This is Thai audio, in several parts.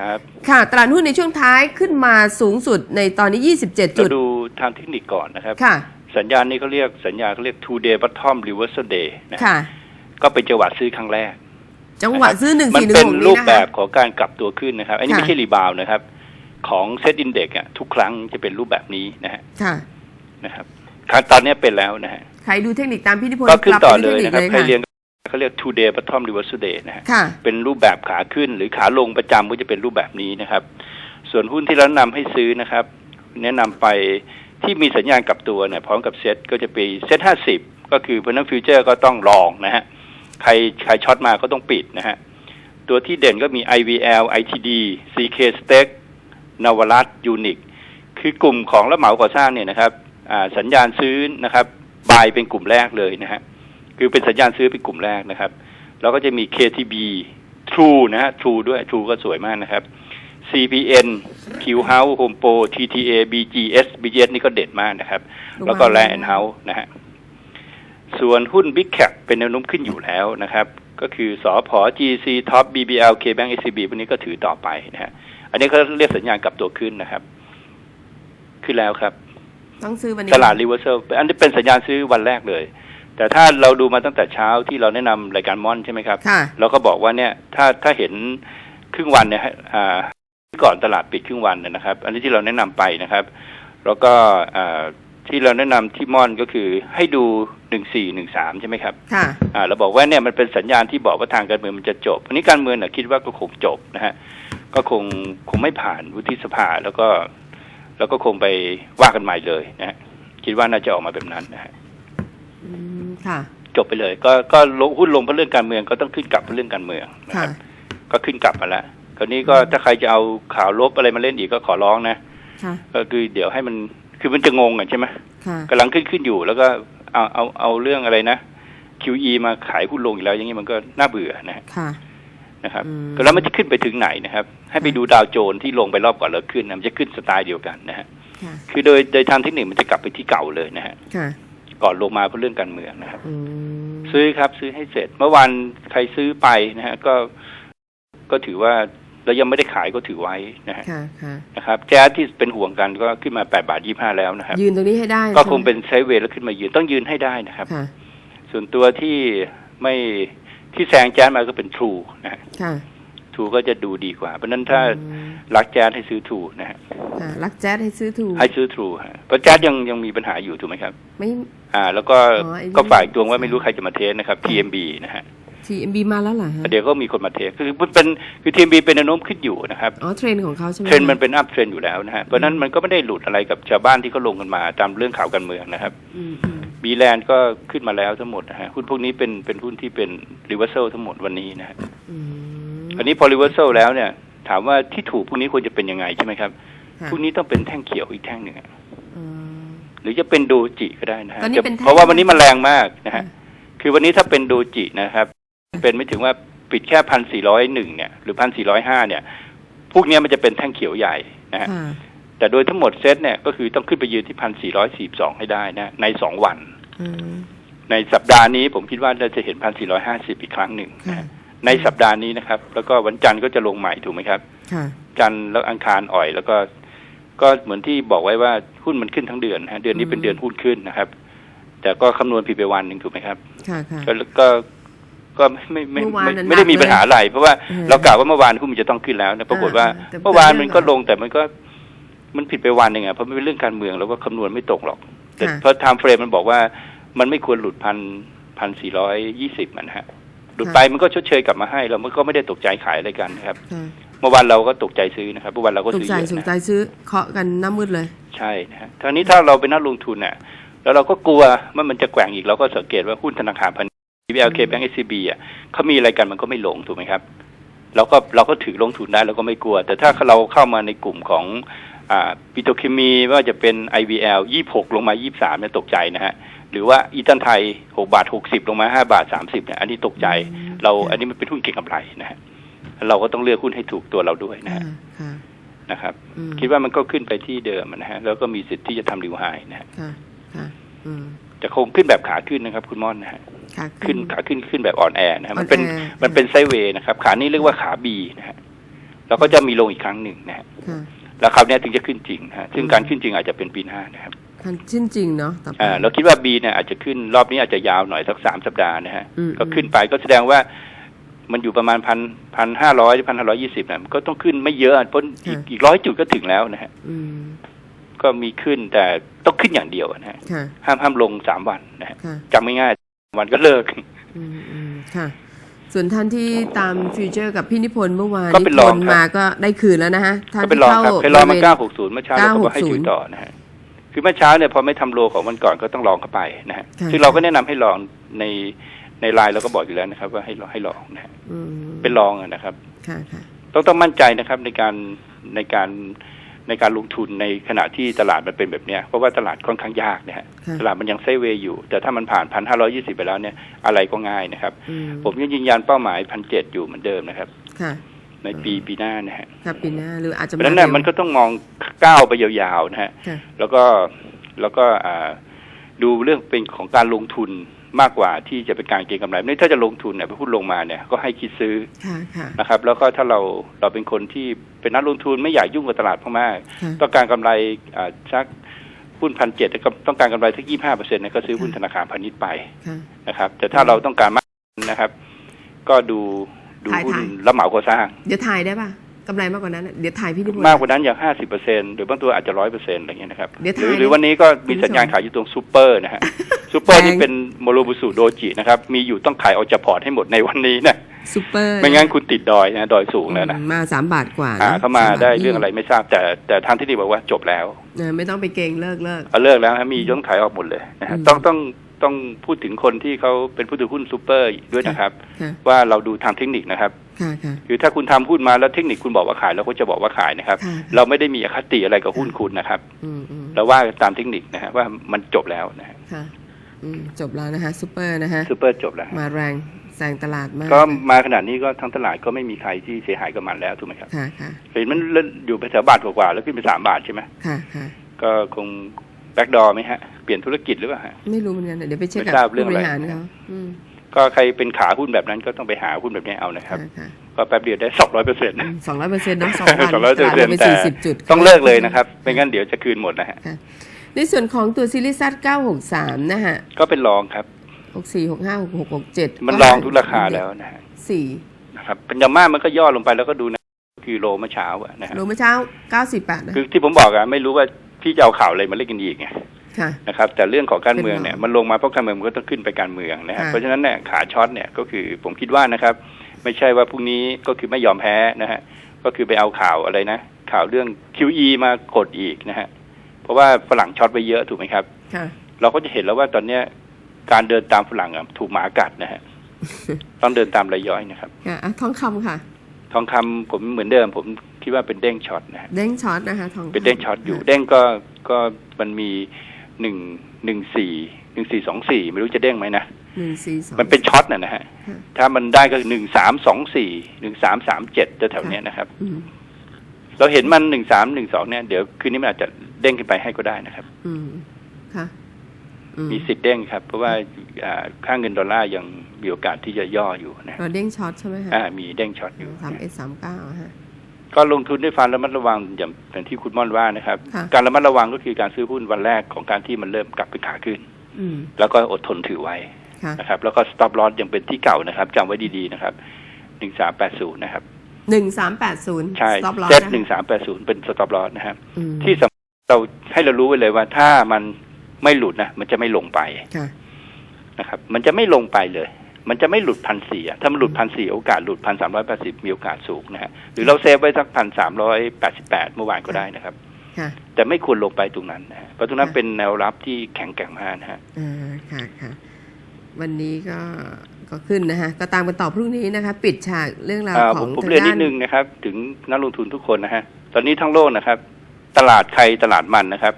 ครับ ค่ะตลาดหุ้นในช่วงท้ายขึ้นมาสูงสุดในตอนนี้ 27 จุเราด ดูทางเทคนิคก่อนนะครับ ค่ะ สัญญาณนี้เขาเรียกสัญญาณเขาเรียก two day bottom reversal day นะค่ะ ก็เป็นจังหวะซื้อครั้งแรกจังหวะซื้อมัน1416เป็นนี้รูปนะแบคะ บของการกลับตัวขึ้นนะครับ อันนี้ค่ะ ไม่ใช่รีบาวด์นะครับ ของเซตอินเด็กอะทุกครั้งจะเป็นรูปแบบนี้นะฮะค่ะ นะครับครั้งตอนนี้เป็นแล้วนะฮะ ใครดูเทคนิคตามพี่นิพนธ์ก็ขึ้นต่อลับเลไปยที่นะครับทใครนิคเรียน เขาเรียก two day bottom reversal day นะฮะค่ะเป็นรูปแบบขาขึ้นหรือขาลงประจำก็จะเป็นรูปแบบนี้นะครับ ส่วนหุ้นที่เราแนะนำให้ซื้อนะครับ แนะนำไปที่มีสัญญาณกลับตัวเนี่ยพร้อมกับเซ็ตก็จะไปเซ็ตห้าสิบก็คือเพราะนั้นฟิวเจอร์ก็ต้องลองนะฮะใครใครช็อตมาก็ต้องปิดนะฮะตัวที่เด่นก็มี IVL ITD CK Stack นวรัตยูนิคคือกลุ่มของรับเหมาก่อสร้างเนี่ยนะครับอ่าสัญญาณซื้อนะครับบายเป็นกลุ่มแรกเลยนะฮะ คือเป็นสัญญาณซื้อเป็นกลุ่มแรกนะครับแล้วก็จะมี KTB True นะฮะ True ด้วย True ก็สวยมากนะครับ CPN Q House Home Pro TTA BGS BGS นี่ก็เด็ดมากนะครับ แล้วก็ Land House นะฮะส่วนหุ้น Big Cap เป็นแนวโน้มขึ้นอยู่แล้วนะครับ ก็คือสอพอ GC Top BBL KBank SCB พวกนี้ก็ถือต่อไปนะฮะอันนี้เขาเรียกสัญญาณกลับตัวขึ้นนะครับ ขึ้นแล้วครับ ต้องซื้อวันนี้ตลาดรีเวอร์เซลอันนี้เป็นสัญญาณซื้อวันแรกเลย แต่ถ้าเราดูมาตั้งแต่เช้าที่เราแนะนำรายการมอนใช่ไหมครับค่ะเราก็บอกว่าเนี่ยถ้าถ้าเห็นครึ่งวันเนี่ยฮะอ่าก่อนตลาดปิดครึ่งวันเนี่ยนะครับ อันนี้ที่เราแนะนำไปนะครับ แล้วก็อ่าที่เราแนะนำที่มอนก็คือให้ดูหนึ่งสี่หนึ่งสามใช่ไหมครับค่ะอ่าเราบอกว่าเนี่ยมันเป็นสัญญาณที่บอกว่าทางการเมืองมันจะจบอันนี้การเมืองน่ะคิดว่าก็คงจบนะฮะก็คงคงไม่ผ่านวุฒิสภาแล้วก็ แล้วก็คงไปว่ากันใหม่เลยนะฮะคิดว่าน่าจะออกมาแบบนั้นนะฮะอืมค่ะ จบไปเลย ก็ก็ลงหุ้นลงเพราะเรื่องการเมืองก็ต้องขึ้นกลับเพราะเรื่องการเมืองนะคค่ะรับก็ขึ้นกลับมาแล้วคราวนี้ก็ถ้าใครจะเอาข่าวลบอะไรมาเล่นอีกก็ขอร้องนะค่ะก็คือเดี๋ยวให้มันคือมันจะงงอะใช่ไหมค่ะกำลังขึ้นขึ้นอยู่ แล้วก็เอาเอาเอาเรื่องอะไรนะ QE มาขายหุ้นลงอีกแล้ว อย่างนี้มันก็น่าเบื่อนะฮะค่ะนะครับอืมก็แล้วมันจะขึ้นไปถึงไหนนะครับ ให้ไปดูดาวโจนส์ที่ลงไปรอบก่อนแล้วขึ้นนะมันจะขึ้นสไตล์เดียวกันนะฮะค่ะคือโดยโดยทางเทคนิคมันจะกลับไปที่เก่าเลยนะฮะค่ะ ก่อนลงมาเพราะเรื่องการเมืองนะครับอืมซื้อครับซื้อให้เสร็จ เมื่อวานใครซื้อไปนะฮะก็ก็ถือว่าเรายังไม่ได้ขายก็ถือไว้นะฮะค่ะค่ะนะครับแจ๊สที่เป็นห่วงกันก็ขึ้นมาแปดบาทยี่ห้าแล้วนะครับ ยืนตรงนี้ให้ได้ ก็คงใช่ไหมเป็นไซด์เวย์แล้วขึ้นมายืนต้องยืนให้ได้นะครับค่ะส่วนตัวที่ไม่ที่แซงแจ๊สมาก็เป็นทรูนะฮะ ค่ะทรูก็จะดูดีกว่า เพราะฉะนั้นถ้าอืมรักแจ๊สให้ซื้อทรูนะฮะค่ะรักแจ๊ดให้ซื้อถูกให้ซื้อทรูฮะเพราะแจ๊สยังยังมีปัญหาอยู่ถูกไหมครับ ไม่อ่า แล้วก็อ๋อไอ้นี่ก็ฝ่ายตวงว่าไม่รู้ใครจะมาเทสนะครับ TMB นะฮะ TMB มาแล้วเหรอฮะเดี๋ยวก็มีคนมาเทสคือมันเป็นคือทีมบีเป็นแนวโน้มขึ้นอยู่นะครับอ๋อเทรนด์ของเขาใช่ไหมเทรนด์มันเป็นอัพเทรนด์อยู่แล้วนะฮะเพราะฉะนั้นมันก็ไม่ได้หลุดอะไรกับชาวบ้านที่เขาลงกันมาตามเรื่องข่าวการเมืองนะครับอืมอืมบีแลนด์ก็ขึ้นมาแล้วทั้งหมดนะฮะหุ้นพวกนี้เป็นเป็นหุ้นที่เป็นรีเวอร์เซลทั้งหมดวันนี้นะฮะ อืมอันนี้พอรีเวอร์เซลแล้วเนี่ย ถามว่าที่ถูกพวกนี้ควรจะเป็นยังไงใช่ไหมครับค่ะพวกนี้ต้องเป็นแท่งเขียวอีกแท่งหนึ่งอะอืมหรือจะเป็นโดจิก็ได้นะฮะตอนนี้เป็นแท่งเพราะว่าวันนี้มันแรงมากนะฮะคือวันนี้ถ้าเป็นโดจินะครับ เป็นไม่ถึงว่าปิดแค่พันสี่ร้อยหนึ่งเนี่ย หรือพันสี่ร้อยห้าเนี่ย พวกเนี้ยมันจะเป็นแท่งเขียวใหญ่นะฮะค่ะแต่โดยทั้งหมดเซตเนี่ยก็คือต้องขึ้นไปยืนที่พันสี่ร้อยสี่สองให้ได้นะในสองวันอืมในสัปดาห์นี้ผมคิดว่าเราจะเห็นพันสี่ร้อยห้าสิบอีกครั้งหนึ่งค่ะนะ ในสัปดาห์นี้นะครับ แล้วก็วันจันทร์ก็จะลงใหม่ถูกไหมครับค่ะจันทร์แล้วอังคารอ่อย แล้วก็ก็เหมือนที่บอกไว้ว่าหุ้นมันขึ้นทั้งเดือนฮะเดือนนี้เป็นเดือนหุ้นขึ้นนะครับ แต่ก็คำนวณผิดไปวันหนึ่งถูกไหมครับค่ะค่ะก็ก็ก็ไม่ไม่เมื่อวานไม่นั้นไม่ได้มีหนักเลยปัญหาอะไร เพราะว่าเออเรากล่าวว่าเมื่อวานหุ้นมันจะต้องขึ้นแล้วนะปรากฏว่าอ่าแต่เมื่อวานมันก็เรื่องลงแต่มันก็มันผิดไปวันหนึ่งอะเพราะมันเป็นเรื่องการเมืองเราก็คำนวณไม่ตรงหรอกแต่ค่ะเพราะไทม์เฟรมมันบอกว่ามันไม่ควรหลุดพันพันสี่ร้อยยี่สิบมันฮะ หลุดไปมันก็ชดเชยกลับมาให้เรามันก็ไม่ได้ตกใจขายอะไรกันนะครับค่ะเมื่อวานเราก็ตกใจซื้อนะครับเมื่อวานเราก็ตกซื้อใจเยอะสนใจนะซื้อเคาะกันหน้ามืดเลย ใช่นะฮะทางนี้ถ้าเราเป็นนักลงทุนเนี่ยแล้วเราก็กลัวว่ามันจะแกว่งอีกเราก็สังเกตว่าหุ้นธนาคารพาณิชย์ BLK Bank SCB อะเขามีอะไรกันมันก็ไม่ลงถูกไหมครับเราก็เราก็ถือลงทุนได้เราก็ไม่กลัว แต่ถ้าเราเข้ามาในกลุ่มของอ่าปิโตรเคมีไม่ว่าจะเป็น IVL 26 ลงมา 23เนี่ยตกใจนะฮะ หรือว่าอีตันไทย6บาท60ลงมา5บาท30เนี่ยอันนี้ตกใจอืมเราค่ะอันนี้มันเป็นหุ้นเก็งกำไรนะฮะเราก็ต้องเลือกหุ้นให้ถูกตัวเราด้วยนะค่ะฮะค่ะนะครับอืมคิดว่ามันก็ขึ้นไปที่เดิมนะฮะแล้วก็มีสิทธิ์ที่จะทำริวไฮนะฮะค่ะค่ะอืมจะคงขึ้นแบบขาขึ้นนะครับ คุณม่อนนะฮะค่ะขึ้นขาขึ้นขึ้นแบบอ่อนแอนะฮะมันอ่อนแอเป็นค่ะมันเป็นไซด์เวย์นะครับ ขานี้เรียกว่าขาบีนะฮะแล้วก็จะมีลงอีกครั้งหนึ่งนะฮะค่ะแล้วคราวเนี้ยถึงจะขึ้นจริงนะฮะซึ่งอืมการขึ้นจริงอาจจะเป็นปีหน้านะครับ คันชิ้นจริงเนาะต่อไปอ่าเราคิดว่า B เนี่ยอาจจะขึ้นรอบนี้อาจจะยาวหน่อยสักสามสัปดาห์นะฮะอืมก็ขึ้นไปก็แสดงว่ามันอยู่ประมาณพันพันห้าร้อยพันห้าร้อยี่สิบนะมันก็ต้องขึ้นไม่เยอะเพราะอีกอีกร้อยจุดก็ถึงแล้วนะฮะอืมก็มีขึ้นแต่ต้องขึ้นอย่างเดียวนะฮะค่ะห้ามห้ามลงสามวันนะฮะค่ะจำไม่ง่ายๆวันก็เลิกอืมอืมค่ะ ส่วนท่านที่ตามฟิวเจอร์กับพี่นิพนธ์เมื่อวานก็เป็นรองโอนครับมาก็ได้คืนแล้วนะฮะท่านก็เป็นที่รองเข้าครับเคยลองมาบริวณเก้าหกศูนย์เมื่อเช้าเราก็ให้960ถือต่อนะฮะ คือเมื่อเช้าเนี่ยพอไม่ทำโลของมันก่อนก็ต้องลองเข้าไปนะฮะค่ะซึ่งเราก็แนะนำให้ลองในในไลน์เราก็บอกอยู่แล้วนะครับ ว่าให้ลองให้ลองนะฮะอืมเป็นลองอะนะครับค่ะค่ะต้องต้องมั่นใจนะครับในการในการในการลงทุนในขณะที่ตลาดมันเป็นแบบเนี้ยเพราะว่าตลาดค่อนข้างยากนะฮะค่ะตลาดมันยังไซด์เวย์อยู่ แต่ถ้ามันผ่านพันห้าร้อยี่สิบไปแล้วเนี่ยอะไรก็ง่ายนะครับอืมผมยังยืนยันเป้าหมายพันเจ็ดอยู่เหมือนเดิมนะครับค่ะ ในปีปีหน้านะฮะครับปีหน้าหรืออาจจะเพราะฉะนั้นเนี่ยร็วมันก็ต้องมองก้าวไปยาวๆนะฮะค่ะแล้วก็แล้วก็อ่าดูเรื่องเป็นของการลงทุนมากกว่าที่จะเป็นการเก็งกำไรนี่ถ้าจะลงทุนเนี่ยไปพูดลงมาเนี่ยก็ให้คิดซื้อค่ะค่ะนะครับ แล้วก็ถ้าเราเราเป็นคนที่เป็นนักลงทุนไม่อยากยุ่งกับตลาดมากค่ะๆต้องการกำไรอ่าสักหุ้นพันเจ็ดต้องการกำไรสักยี่ห้าเปอร์เซ็นต์ก็ซื้อหุ้นธนาคารพาณิชย์ไปค่ะนะครับ แต่ถ้าเราต้องการมากนะครับ ก็ดู ดูถ่ายหุ้นถ่ายรับเหมาก่อสร้าง เดี๋ยวถ่ายได้ป่ะกำไรมากกว่านั้นน่ะเดี๋ยวถ่ายพี่นิพนธ์มากกว่านั้นอย่างห้าสิบเปอร์เซ็นหรือบางตัวอาจจะร้อยเปอร์เซ็นต์อะไรเงี้ยนะครับเดี๋ยวหรือถ่ายหรือวันนี้ก็มีคุณผู้ชมสัญญาณขายอยู่ตรงซูเปอร์นะฮะซูเปอร์แพงนี่เป็นโมโรบุสุโดจินะครับ มีอยู่ต้องขายออกจากพอร์ตให้หมดในวันนี้นะซูเปอร์ไม่งั้นคุณติดดอยนะดอยสูงแล้วนะอืมมาสามบาทกว่าหานะเข้ามาสบทได้ยี่เรื่องอะไรไม่ทราบแต่แต่ทางที่ดีบอกว่าจบแล้วเออไม่ต้องไปเกรงเลิกเลิกเอาเลิกแล้วฮะมีต้องขายออกหมดเลยนะฮะอืมต้องต้อง ต้องพูดถึงคนที่เขาเป็นผู้ถือหุ้นซูเปอร์ด้วยนะครับค่ะว่าเราดูทางเทคนิคนะครับค่ะค่ะคือถ้าคุณทำหุ้นมาแล้วเทคนิคคุณบอกว่าขายเราก็จะบอกว่าขายนะครับค่ะเราไม่ได้มีอคติอะไรกับหุ้นคุณนะครับอืมอืมเราว่าตามเทคนิคนะฮะว่ามันจบแล้วนะฮะค่ะอืมจบแล้วนะคะซูเปอร์นะคะซูเปอร์จบแล้ว มาแรงแซงตลาดมาก ก็มาขนาดนี้ก็ทั้งตลาดก็ไม่มีใครที่เสียหายกับมันแล้วถูกไหมครับค่ะค่ะเห็นมันอยู่ไปแถวบาทกว่าๆแล้วขึ้นไปสามบาทใช่ไหมค่ะค่ะก็คง แบ็กดอร์ไหมฮะ เปลี่ยนธุรกิจหรือเปล่าฮะไม่รู้เหมือนกันเดี๋ยวไปเช็คไม่กับทราบเรื่ผู้องบอะไรริหารเขาอืมก็ใครเป็นขาหุ้นแบบนั้นก็ต้องไปหาหุ้นแบบนี้เอานะครับค่ะค่ะก็แป๊บเดียวได้สองร้อยเปอร์เซ็นต์สองร้อยเปอร์เซ็นต์เนาะสองพันสองร้อยตเปอลาร์ดเซ็ลนงต์ไปแต่สี่สิบจุดต้องเลิกเลยนะครับไม่งั้นเดี๋ยวจะคืนหมดนะฮะค่ะในส่วนของตัวซีรีส์ซัด963นะฮะ ก็เป็นรองครับ64 65 66 67มันรองทุกราคาแล้วนะฮะสี่นะครับเป็นยาม่ามันก็ย่อลงไปแล้วก็ดูนะคือโลเมื่อเช้าอะนะฮะโลเมื่อเช้า98นะคือที่ผมบอกอะไม่รู้ว่า พี่จะเอาข่าวอะไรมาเล่นกันอีกไงค่ะนะครับ แต่เรื่องของการเมืองเนี่ยเป็นหรอมันลงมาเพราะการเมืองมันก็ต้องขึ้นไปการเมืองนะฮะค่ะเพราะฉะนั้นเนี่ยขาช็อตเนี่ยก็คือผมคิดว่านะครับ ไม่ใช่ว่าพรุ่งนี้ก็คือไม่ยอมแพ้นะฮะก็คือไปเอาข่าวอะไรนะ ข่าวเรื่อง QE มากดอีกนะฮะเพราะว่าฝรั่งช็อตไปเยอะถูกไหมครับค่ะเราก็จะเห็นแล้วว่าตอนเนี้ยการเดินตามฝรั่งอะถูกหมากัดนะฮะต้องเดินตามรายย่อยนะครับค่ะอะทองคำค่ะ ทองคำผมเหมือนเดิมผม คิดว่าเป็นเด้งช็อตนะฮะเด้งช็อตนะคะทองคำเป็นเด้งช็อตอยู่เด้งก็ก็มันมีหนึ่งหนึ่งสี่หนึ่งสี่สองสี่ไม่รู้จะเด้งไหมนะหนึ่งสี่สองมันเป็นช็อตนะนะฮะค่ะถ้ามันได้ก็หนึ่งสามสองสี่หนึ่งสามสามเจ็ดแถวๆเนี้ยนะครับอืมเราเห็นมันหนึ่งสามหนึ่งสองเนี่ยเดี๋ยวคืนนี้มันอาจจะเด้งขึ้นไปให้ก็ได้นะครับ อืมค่ะอืมีสิทธิ์เด้งครับ เพราะว่าอ่าค่าเงินดอลลาร์ยังมีโอกาสที่จะย่ออยู่นะเราเด้งช็อตใช่ไหมคะอ่ามีเด้งช็อตอยู่สามเอสสามเก้าฮะ ก็ลงทุนด้วยความระมัดระวังอย่างอย่างที่คุณม่อนว่านะครับค่ะการระมัดระวังก็คือการซื้อหุ้นวันแรกของการที่มันเริ่มกลับไปขาขึ้นอืมแล้วก็อดทนถือไว้ค่ะนะครับ แล้วก็ stop loss ยังเป็นที่เก่านะครับจำไว้ดีๆนะครับหนึ่งสามแปดศูนย์นะครับหนึ่งสามแปดศูนย์ใช่ stop loss เซตนะหนึ่งสามแปดศูนย์เป็น stop loss นะครับอืมที่สำคัญเราให้เรารู้ไว้เลยว่าถ้ามันไม่หลุดนะมันจะไม่ลงไปค่ะนะครับ มันจะไม่ลงไปเลย มันจะไม่หลุดพันสี่ถ้ามันหลุดพันสี่โอกาสหลุดพันสามร้อยแปดสิบมีโอกาสสูงนะฮะหรือเราเซฟไว้สักพันสามร้อยแปดสิบแปดเมื่อวานก็ได้นะครับค่ะแต่ไม่ควรลงไปตรงนั้นนะฮะเพราะตรงนั้นค่ะเป็นแนวรับที่แข็งแกร่งมากนะฮะอ่าค่ะค่ะวันนี้ก็ก็ขึ้นนะคะก็ตามกันต่อพรุ่งนี้นะคะปิดฉากเรื่องราวอ่าขผองมผมทางเรียนนิด้าดนนึงนะครับ ถึงนักลงทุนทุกคนนะฮะตอนนี้ทั้งโลกนะครับ ตลาดใครตลาดมันนะครับ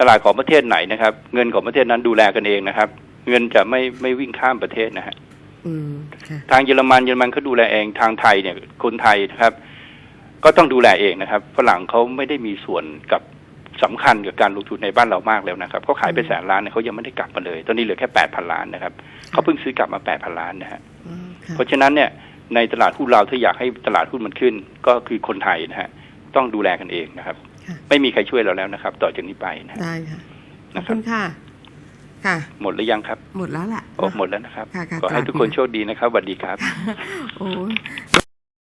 ตลาดของประเทศไหนนะครับ เงินของประเทศนั้นดูแลกันเองนะครับ เงินจะไม่ไม่วิ่งข้ามประเทศนะฮะอืมค่ะทางเยอรมันเยอรมันเขาดูแลเองทางไทยเนี่ย คนไทยนะครับ ก็ต้องดูแลเองนะครับฝรั่งเขาไม่ได้มีส่วนกับสำคัญกับการลงทุนในบ้านเรามากแล้วนะครับเขาขายไปแสนล้านเนี่ยเขายังไม่ได้กลับมาเลย ตอนนี้เหลือแค่แปดพันล้านนะครับเขาเพิ่งซื้อกลับมาแปดพันล้านนะฮะอ๋อค่ะเพราะฉะนั้นเนี่ยในตลาดหุ้นเราถ้าอยากให้ตลาดหุ้นมันขึ้น ก็คือคนไทยนะฮะต้องดูแลกันเองนะครับค่ะไม่มีใครช่วยเราแล้วนะครับ ต่อจากนี้ไปนะฮะได้ค่ะขอบนะคคุรับณค่ะ ค่ะ หมดหรือยังครับ หมดแล้วแหละโอ้หมดแล้วนะครับ ค่ะค่ะขอให้กราบทุกคนโชคดีนะครับสวัสดีครับ โอ้ย